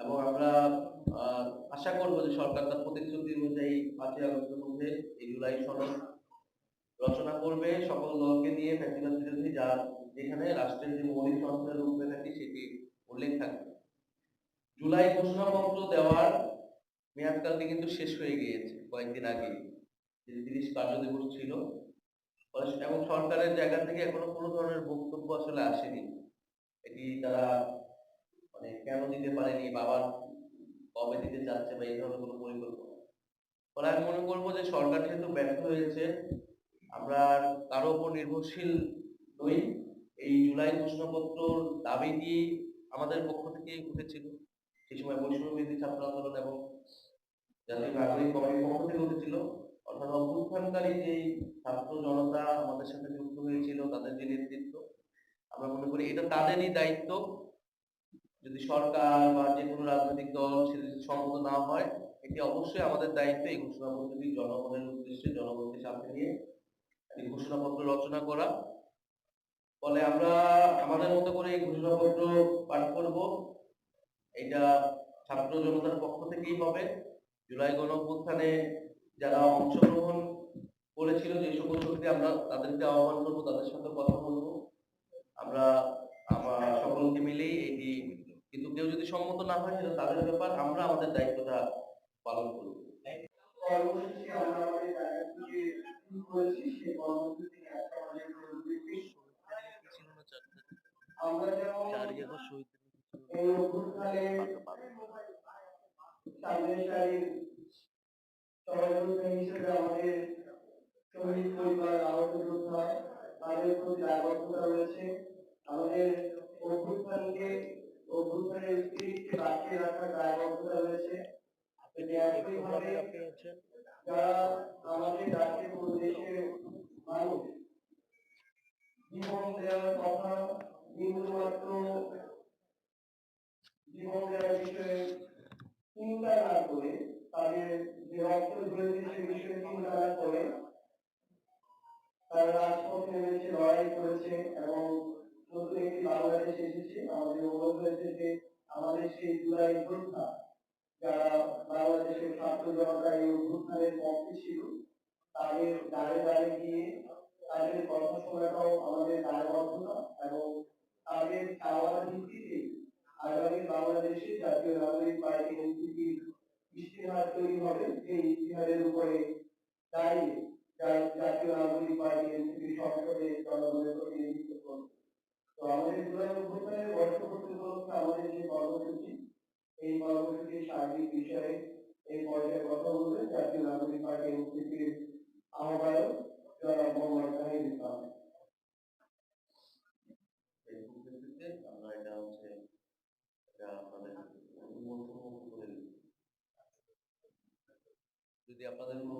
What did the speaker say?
এবং আমরা আশা করব যে সরকার তার প্রতিশ্রুতি অনুযায়ী পাঁচই আগস্টের মধ্যে এই জুলাই সনদ রচনা করবে। সকল দলকে নিয়ে ফ্যাসিবাদ বিরোধী যেখানে রাষ্ট্রের যে মৌলিক সংস্কার থাকে, সেটি উল্লেখ থাকবে। জুলাই ঘোষণাপত্র দেওয়ার মেয়াদকালটি কিন্তু শেষ হয়ে গিয়েছে কয়েকদিন আগে তিরিশ কার্য দিবস ছিল। এবং সরকারের জায়গা থেকে এখনও কোনো ধরনের বক্তব্য আসলে আসেনি। এটি তারা মানে কেন দিতে পারেনি বাবার কবে দিতে চাচ্ছে বা এই ধরনের কোনো পরিকল্পনা? ফলে আমি মনে করব যে সরকার যেহেতু ব্যর্থ হয়েছে, আমরা কারও উপর নির্ভরশীল নই। এই জুলাই ঘোষণাপত্রর দিয়ে আমাদের পক্ষ থেকে উঠেছিল সেই সময় বিরোধী ছাত্র আন্দোলন এবং জাতীয় নাগরিক কমিটির পক্ষ থেকে উঠেছিল। অর্থাৎ অভ্যুত্থানকারী যেই ছাত্র জনতা আমাদের সাথে যুক্ত হয়েছিল, তাদের যে নেতৃত্ব, আমরা মনে করি এটা তাদেরই দায়িত্ব। যদি সরকার বা যে কোনো রাজনৈতিক দল সেটা সম্মত না হয়, এটি অবশ্যই আমাদের দায়িত্ব এই ঘোষণাপত্রটি জনগণের উদ্দেশ্যে, জনগণকে সামনে নিয়ে একটি ঘোষণাপত্র রচনা করা। ফলে আমরা আমাদের মতো করে এই ঘোষণাপত্র পাঠ করব। এটা ছাত্র জনতার পক্ষ থেকেই হবে। জুলাই গণ যারা অংশগ্রহণ করেছিল, যে সকল শক্তি আমরা তাদেরকে আহ্বান করব, তাদের সাথে কথা বলব। আমরা সকলকে মিলেই এটি কেউ যদি সম্মত না হয় সেটা তাদের ব্যাপার আমরা আমাদের দায়িত্বটা পালন করব আমরা হিসেবে শহীদ পরিবার আহত যোদ্ধা তাদের প্রতি দায়বদ্ধতা রয়েছে আমাদের অভ্যুত্থানকে অভ্যুত্থানের স্পিরিটকে বাঁচিয়ে রাখার দায়বদ্ধতা রয়েছে যারা আমাদের রাজ্যের দেশের মানুষ জীবন দেওয়ার কথা বিন্দুমাত্র জীবন দেওয়ার বিষয়ে চিন্তা না করে তাদের যে রক্ত ঝরেছে সে বিষয়ে চিন্তা না করে তারা রাজপথে নেমেছে লড়াই করেছে এবং আমাদের অনুরোধ হয়েছে যে আমাদের সেই জুলাই যোদ্ধা যারা বাংলাদেশের ছাত্র জনতা এই অভ্যুত্থানের পক্ষে ছিল, তাদের দাঁড়ে গিয়ে তাদের কথা শোনাটাও আমাদের দায়বদ্ধতা এবং তাদের চাওয়ার ভিত্তিতে আগামী জাতীয় নাগরিক পার্টি এনসিপির তৈরি হবে। সেই ইশতেহারের উপরে দাঁড়িয়ে জাতীয় নাগরিক পার্টি এনসিপি সংসদে জনগণের প্রতিনিধিত্ব তো আমাদের জুলাই অভ্যুত্থানের আমাদের যে কর্মসূচি, এই সার্বিক বিষয়ে এই পর্যায়ে কথা বলবেন জাতীয় নাগরিক পার্টি এনসিপির আহ্বায়ক জনাব মোহাম্মদ ইসলাম এটা হচ্ছে এটা আপনাদের। যদি আপনাদের কোনো